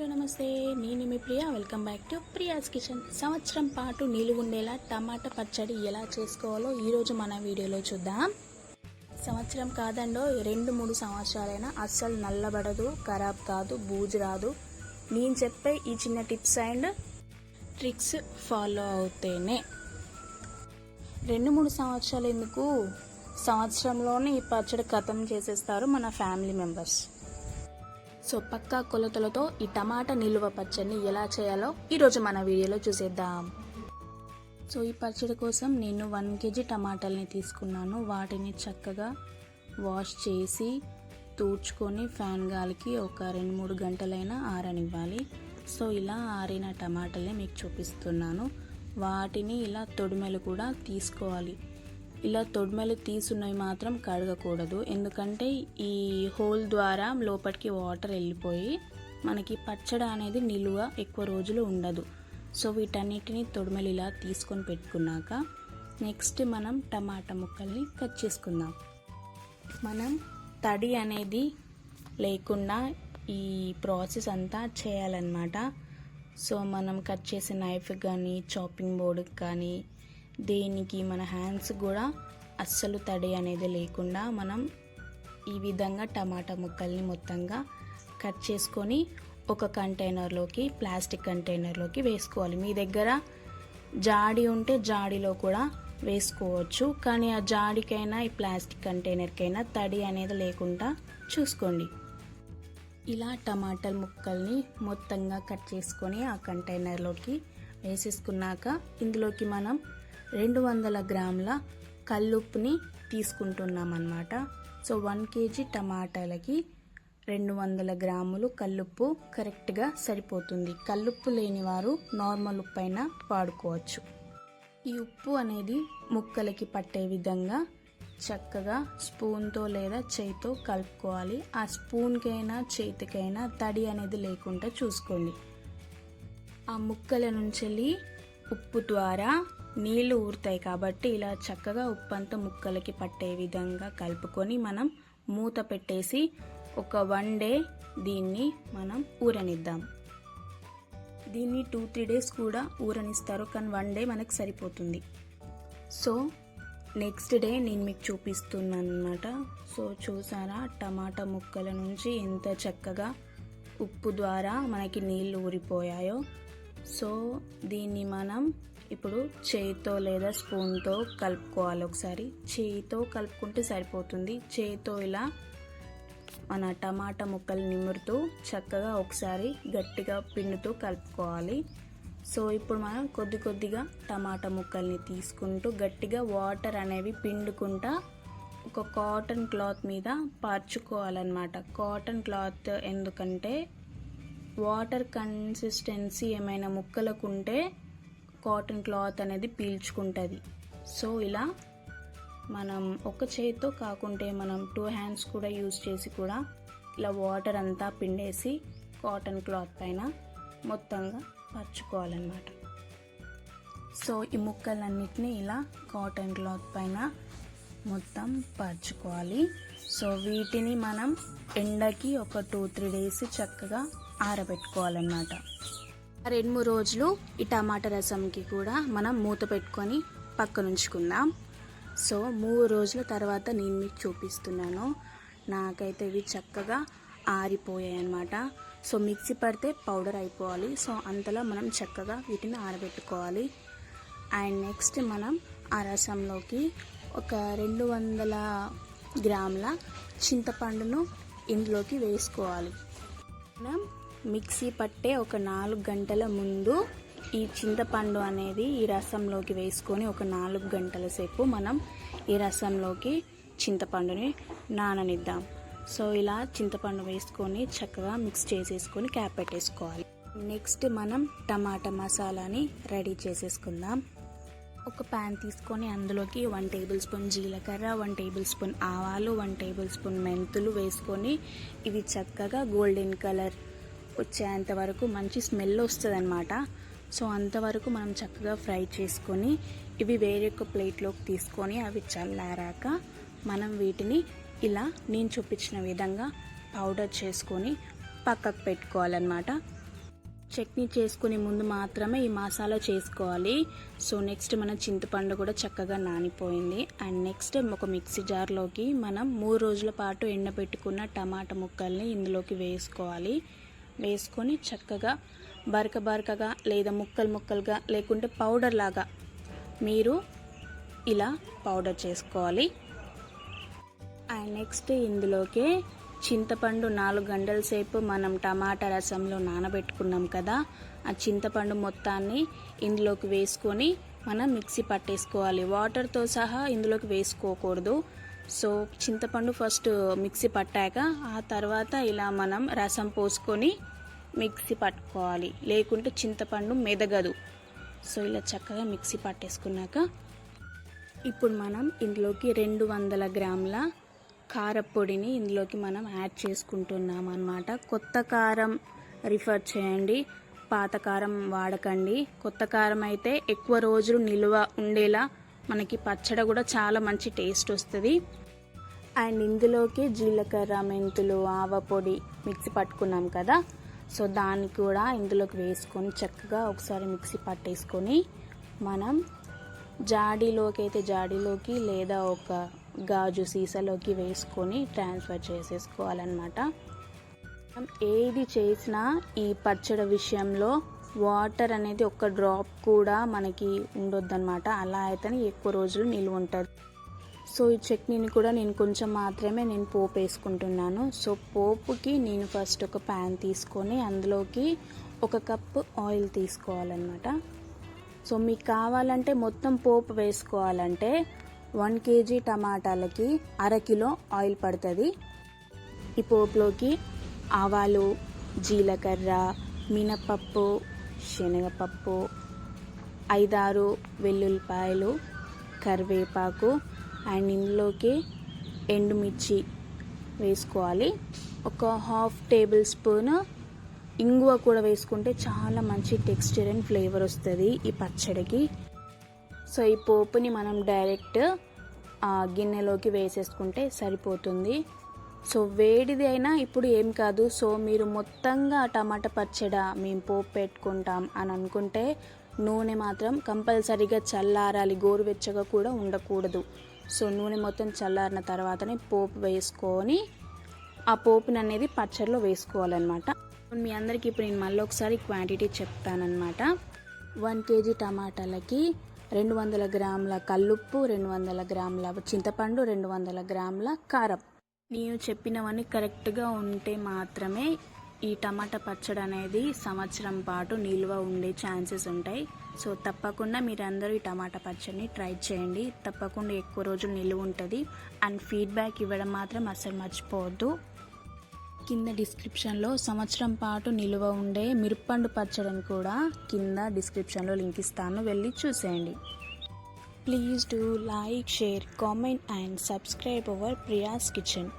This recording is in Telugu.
హలో నమస్తే. నేను మీ Priya. Welcome back to Priya's kitchen. సంవత్సరం పాటు నిలువుండేలా టమాటా పచ్చడి ఎలా చేసుకోవాలో ఈరోజు మన వీడియోలో చూద్దాం. సంవత్సరం కాదండో రెండు మూడు సంవత్సరాలైనా అస్సలు నల్లబడదు ఖరాబ్ కాదు బూజు రాదు. నేను చెప్పే ఈ చిన్న టిప్స్ అండ్ ట్రిక్స్ ఫాలో అవుతేనే. రెండు మూడు సంవత్సరాలు ఎందుకు? సంవత్సరంలోనే ఈ పచ్చడి ఖతం చేసేస్తారు మన ఫ్యామిలీ మెంబర్స్. సో పక్కా కొలతలతో ఈ టమాటా నిలువ పచ్చడిని ఎలా చేయాలో ఈరోజు మన వీడియోలో చూసేద్దాం. సో ఈ పచ్చడి కోసం నేను వన్ కేజీ టమాటాలని తీసుకున్నాను. వాటిని చక్కగా వాష్ చేసి తూడ్చుకొని ఫ్యాన్ గాలికి ఒక రెండు మూడు గంటలైనా ఆరనివ్వాలి. సో ఇలా ఆరిన టమాటాలే మీకు చూపిస్తున్నాను. వాటిని ఇలా తొడిమెలు కూడా తీసుకోవాలి. ఇలా తొడిమెలు తీసున్నవి మాత్రం కడగకూడదు. ఎందుకంటే ఈ హోల్ ద్వారా లోపలికి వాటర్ వెళ్ళిపోయి మనకి పచ్చడి అనేది నిలువ ఎక్కువ రోజులు ఉండదు. సో వీటన్నిటిని తొడిమెలు ఇలా తీసుకొని పెట్టుకున్నాక నెక్స్ట్ మనం టమాటా ముక్కల్ని కట్ చేసుకుందాం. మనం తడి అనేది లేకుండా ఈ ప్రాసెస్ అంతా చేయాలన్నమాట. సో మనం కట్ చేసే నైఫ్ కానీ చాపింగ్ బోర్డుకి కానీ దేనికి మన హ్యాండ్స్ కూడా అస్సలు తడి అనేది లేకుండా మనం ఈ విధంగా టమాటా ముక్కల్ని మొత్తంగా కట్ చేసుకొని ఒక కంటైనర్లోకి ప్లాస్టిక్ కంటైనర్లోకి వేసుకోవాలి. మీ దగ్గర జాడి ఉంటే జాడీలో కూడా వేసుకోవచ్చు. కానీ ఆ జాడికైనా ఈ ప్లాస్టిక్ కంటైనర్కైనా తడి అనేది లేకుండా చూసుకోండి. ఇలా టమాటాల ముక్కల్ని మొత్తంగా కట్ చేసుకొని ఆ కంటైనర్లోకి వేసేసుకున్నాక ఇందులోకి మనం రెండు వందల గ్రాముల కల్లుప్పుని తీసుకుంటున్నాం అన్నమాట సో వన్ కేజీ టమాటాలకి రెండు వందల గ్రాములు కల్లుప్పు కరెక్ట్గా సరిపోతుంది. కల్లుప్పు లేని వారు నార్మల్ ఉప్పు అయినా వాడుకోవచ్చు. ఈ ఉప్పు అనేది ముక్కలకి పట్టే విధంగా చక్కగా స్పూన్తో లేదా చేయితో కలుపుకోవాలి. ఆ స్పూన్కైనా చేతికైనా తడి అనేది లేకుండా చూసుకోండి. ఆ ముక్కల నుంచి ఉప్పు ద్వారా నీళ్ళు ఊరుతాయి కాబట్టి ఇలా చక్కగా ఉప్పంతా ముక్కలకి పట్టే విధంగా కలుపుకొని మనం మూత పెట్టేసి ఒక వన్ డే దీన్ని మనం ఊరనిద్దాం. దీన్ని టూ త్రీ డేస్ కూడా ఊరనిస్తారు కానీ వన్ డే మనకు సరిపోతుంది. సో నెక్స్ట్ డే నేను మీకు చూపిస్తున్నాను అనమాట సో చూసారా? టమాటా ముక్కల నుంచి ఎంత చక్కగా ఉప్పు ద్వారా మనకి నీళ్ళు ఊరిపోయాయో. సో దీన్ని మనం ఇప్పుడు చేయితో లేదా స్పూన్తో కలుపుకోవాలి ఒకసారి. చేయితో కలుపుకుంటే సరిపోతుంది. చేయితో ఇలా మన టమాటా ముక్కలు నిమురుతూ చక్కగా ఒకసారి గట్టిగా పిండుతూ కలుపుకోవాలి. సో ఇప్పుడు మనం కొద్ది కొద్దిగా టమాటా ముక్కల్ని తీసుకుంటూ గట్టిగా వాటర్ అనేవి పిండుకుంటా ఒక కాటన్ క్లాత్ మీద పార్చుకోవాలన్నమాట. కాటన్ క్లాత్ ఎందుకంటే వాటర్ కన్సిస్టెన్సీ ఏమైనా ముక్కలకు ఉంటే కాటన్ క్లాత్ అనేది పీల్చుకుంటుంది. సో ఇలా మనం ఒక చేతితో కాకుంటే మనం టూ హ్యాండ్స్ కూడా యూజ్ చేసి కూడా ఇలా వాటర్ అంతా పిండేసి కాటన్ క్లాత్ పైన మొత్తంగా పరచుకోవాలన్నమాట. సో ఈ ముక్కలన్నిటిని ఇలా కాటన్ క్లాత్ పైన మొత్తం పరచుకోవాలి. సో వీటిని మనం ఎండకి ఒక టూ త్రీ డేస్ చక్కగా ఆరబెట్టుకోవాలన్నమాట. రెండు మూడు రోజులు ఈ టమాటా రసంకి కూడా మనం మూత పెట్టుకొని పక్కన ఉంచుకుందాం సో మూడు రోజుల తర్వాత నేను మీకు చూపిస్తున్నాను. నాకైతే ఇవి చక్కగా ఆరిపోయాయి అనమాట సో మిక్సీ పడితే పౌడర్ అయిపోవాలి. సో అంతలో మనం చక్కగా వీటిని ఆరబెట్టుకోవాలి. అండ్ నెక్స్ట్ మనం ఆ రసంలోకి ఒక రెండు వందల గ్రాముల చింతపండును ఇందులోకి వేసుకోవాలి. మనం మిక్సీ పట్టే ఒక నాలుగు గంటల ముందు ఈ చింతపండు అనేది ఈ రసంలోకి వేసుకొని ఒక నాలుగు గంటల సేపు మనం ఈ రసంలోకి చింతపండుని నాననిద్దాం. సో ఇలా చింతపండు వేసుకొని చక్కగా మిక్స్ చేసేసుకొని క్యాప్ పెట్టేసుకోవాలి. నెక్స్ట్ మనం టమాటా మసాలాని రెడీ చేసేసుకుందాం. ఒక ప్యాన్ తీసుకొని అందులోకి వన్ టేబుల్ స్పూన్ జీలకర్ర వన్ టేబుల్ స్పూన్ ఆవాలు వన్ టేబుల్ స్పూన్ మెంతులు వేసుకొని ఇవి చక్కగా గోల్డెన్ కలర్ వచ్చేంత వరకు మంచి స్మెల్ వస్తుంది అనమాట సో అంతవరకు మనం చక్కగా ఫ్రై చేసుకొని ఇవి వేరే ఒక ప్లేట్లోకి తీసుకొని అవి చల్లారాక మనం వీటిని ఇలా నేను చూపించిన విధంగా పౌడర్ చేసుకొని పక్కకు పెట్టుకోవాలన్నమాట. చట్నీ చేసుకునే ముందు మాత్రమే ఈ మసాలా చేసుకోవాలి. సో నెక్స్ట్ మన చింతపండు కూడా చక్కగా నానిపోయింది. అండ్ నెక్స్ట్ ఒక మిక్సీ జార్లోకి మనం మూడు రోజుల పాటు ఎండబెట్టుకున్న టమాటా ముక్కల్ని ఇందులోకి వేసుకోవాలి. వేసుకొని చక్కగా బరక బరకగా లేదా ముక్కలు ముక్కలుగా లేకుంటే పౌడర్ లాగా మీరు ఇలా పౌడర్ చేసుకోవాలి. అండ్ నెక్స్ట్ ఇందులోకి చింతపండు నాలుగు గంటల సేపు మనం టమాటా రసంలో నానబెట్టుకున్నాం కదా ఆ చింతపండు మొత్తాన్ని ఇందులోకి వేసుకొని మనం మిక్సీ పట్టేసుకోవాలి. వాటర్తో సహా ఇందులోకి వేసుకోకూడదు. సో చింతపండు ఫస్ట్ మిక్సీ పట్టాక ఆ తర్వాత ఇలా మనం రసం పోసుకొని మిక్సీ పట్టుకోవాలి. లేకుంటే చింతపండు మెదగదు. సో ఇలా చక్కగా మిక్సీ పట్టేసుకున్నాక ఇప్పుడు మనం ఇందులోకి రెండు వందల గ్రాముల కారపొడిని ఇందులోకి మనం యాడ్ చేసుకుంటున్నాం అన్నమాట. కొత్త కారం రిఫర్ చేయండి. పాత కారం వాడకండి. కొత్త కారం అయితే ఎక్కువ రోజులు నిల్వ ఉండేలా మనకి పచ్చడి కూడా చాలా మంచి టేస్ట్ వస్తుంది. అండ్ ఇందులోకి జీలకర్ర మెంతులు ఆవ పొడి మిక్సీ పట్టుకున్నాం కదా. సో దాన్ని కూడా ఇందులోకి వేసుకొని చక్కగా ఒకసారి మిక్సీ పట్టేసుకొని మనం జాడీలోకి అయితే జాడీలోకి లేదా ఒక గాజు సీసాలోకి వేసుకొని ట్రాన్స్ఫర్ చేసేసుకోవాలన్నమాట. ఏది చేసినా ఈ పచ్చడి విషయంలో వాటర్ అనేది ఒక డ్రాప్ కూడా మనకి ఉండొద్దన్నమాట. అలా అయితేనే ఎక్కువ రోజులు నిల్వ ఉంటుంది. సో ఈ చట్నీని కూడా నేను కొంచెం మాత్రమే నేను పోపు వేసుకుంటున్నాను. సో పోపుకి నేను ఫస్ట్ ఒక ప్యాన్ తీసుకొని అందులోకి ఒక కప్పు ఆయిల్ తీసుకోవాలన్నమాట. సో మీకు కావాలంటే మొత్తం పోపు వేసుకోవాలంటే వన్ కేజీ టమాటాలకి అరకిలో ఆయిల్ పడుతుంది. ఈ పోపులోకి ఆవాలు జీలకర్ర మినపప్పు శనగపప్పు ఐదారు వెల్లుల్లిపాయలు కరివేపాకు అండ్ ఇందులోకి ఎండుమిర్చి వేసుకోవాలి. ఒక హాఫ్ టేబుల్ స్పూన్ ఇంగువ కూడా వేసుకుంటే చాలా మంచి టెక్స్చర్ అండ్ ఫ్లేవర్ వస్తుంది ఈ పచ్చడికి. సో ఈ పోపుని మనం డైరెక్ట్ గిన్నెలోకి వేసేసుకుంటే సరిపోతుంది. సో వేడిది అయినా ఇప్పుడు ఏం కాదు. సో మీరు మొత్తంగా టమాటా పచ్చడ మేము పోపు పెట్టుకుంటాం అని అనుకుంటే నూనె మాత్రం కంపల్సరీగా చల్లారాలి. గోరువెచ్చగా కూడా ఉండకూడదు. సో నూనె మొత్తం చల్లారిన తర్వాతనే పోపు వేసుకొని ఆ పోపుని అనేది పచ్చడిలో వేసుకోవాలన్నమాట. మీ అందరికీ ఇప్పుడు నేను మళ్ళీ ఒకసారి క్వాంటిటీ చెప్తానమాట వన్ కేజీ టమాటాలకి రెండు వందల గ్రాముల కల్లుప్పు రెండు వందల గ్రాముల చింతపండు రెండు వందల గ్రాముల కారం. నేను చెప్పినవన్నీ కరెక్ట్గా ఉంటే మాత్రమే ఈ టమాటా పచ్చడి అనేది సంవత్సరం పాటు నిల్వ ఉండే ఛాన్సెస్ ఉంటాయి. సో తప్పకుండా మీరందరూ ఈ టమాటా పచ్చడిని ట్రై చేయండి. తప్పకుండా ఎక్కువ రోజులు నిల్వ ఉంటుంది. అండ్ ఫీడ్బ్యాక్ ఇవ్వడం మాత్రం అస్సలు మర్చిపోవద్దు. కింద డిస్క్రిప్షన్లో సంవత్సరం పాటు నిల్వ ఉండే మిరప్పండు పచ్చడిని కూడా కింద డిస్క్రిప్షన్లో లింక్ ఇస్తాను. వెళ్ళి చూసేయండి. Please do like, share, comment and subscribe our Priya's Kitchen.